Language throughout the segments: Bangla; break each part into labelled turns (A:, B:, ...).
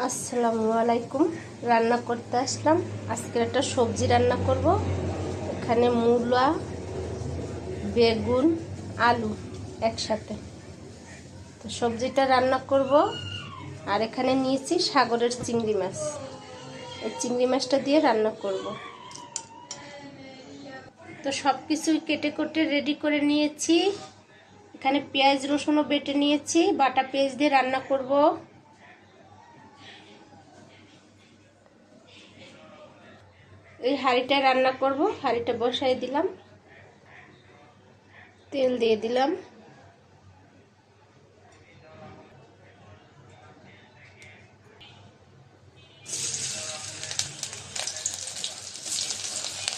A: আসসালামু আলাইকুম। রান্না করতে আসলাম। আজকে একটা সবজি রান্না করব। এখানে মূলা, বেগুন, আলু একসাথে। তো সবজিটা রান্না করব। আর এখানে নিয়েছি সাগরের চিংড়ি মাছ। এই চিংড়ি মাছটা দিয়ে রান্না করব। তো সব কিছুই কেটে কুটে রেডি করে নিয়েছি। এখানে পেঁয়াজ রসুনও বেটে নিয়েছি। বাটা পেঁয়াজ দিয়ে রান্না করব। এই হাঁড়িটা রান্না করব। হাঁড়িটা বসাই দিলাম। তেল দিয়ে দিলাম।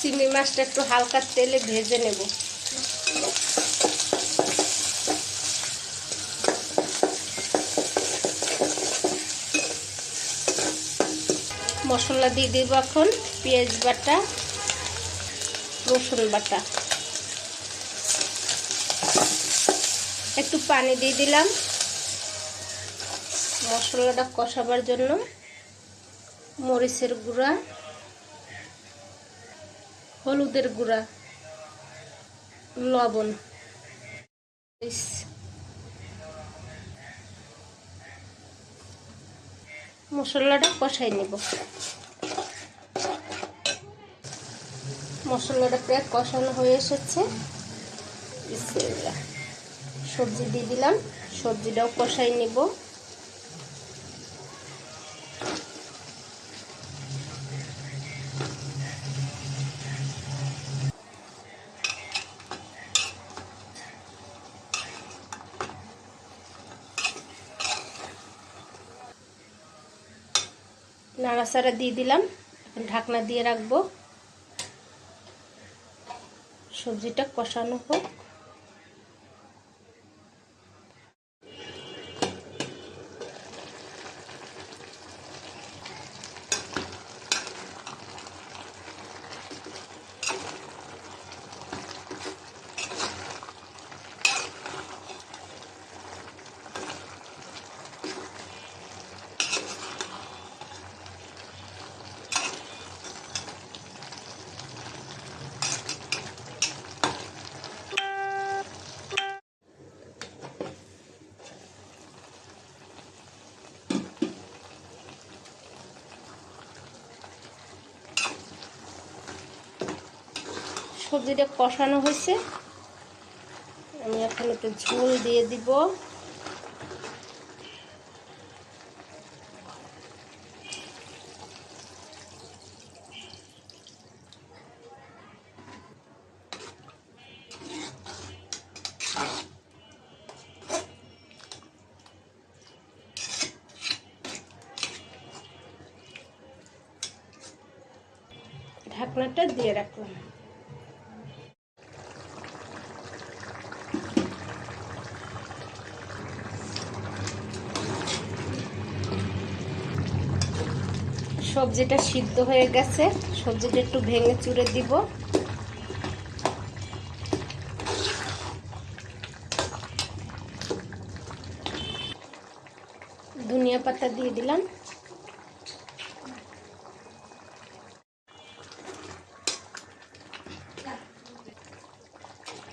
A: চিংড়ি মাছটা একটু হালকা তেলে ভেজে নেব। মশলা দিয়ে দেব এখন পেঁয়াজ বাটা, রসুন বাটা। একটু পানি দিয়ে দিলাম। মশলাটা কষাবার জন্য মরিচের গুঁড়া, হলুদের গুঁড়া, লবণ। মশলাটা কষাই নেব। মশলাটা প্রায় কষানো হয়ে এসেছে। সবজি দিয়ে দিলাম সবজিটাও কষাই নেব। নাড়াচাড়া দিয়ে দিলাম। এখন ঢাকনা দিয়ে রাখব। সবজিটা কষানো হোক। সবজিটা কষানো হয়েছে। আমি এখন একটু ঝোল দিয়ে দিব। ঢাকনাটা দিয়ে রাখলাম। সবজিটা সিদ্ধ হয়ে গেছে। সবজিটা একটু ভেঙে চুড়ে দিব। ধনিয়া পাতা দিয়ে দিলাম।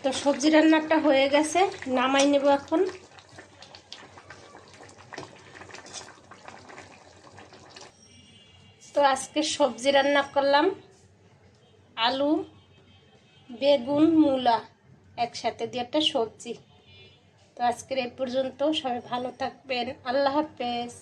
A: তো সবজি রান্নাটা হয়ে গেছে, নামাই নেব এখন। আজকে সবজি রান্না করলাম। আলু, বেগুন, মূলা একসাথে দিয়ে একটা সবজি। তো আজকের এ পর্যন্ত সবাই ভালো থাকবেন। আল্লাহ হাফেজ।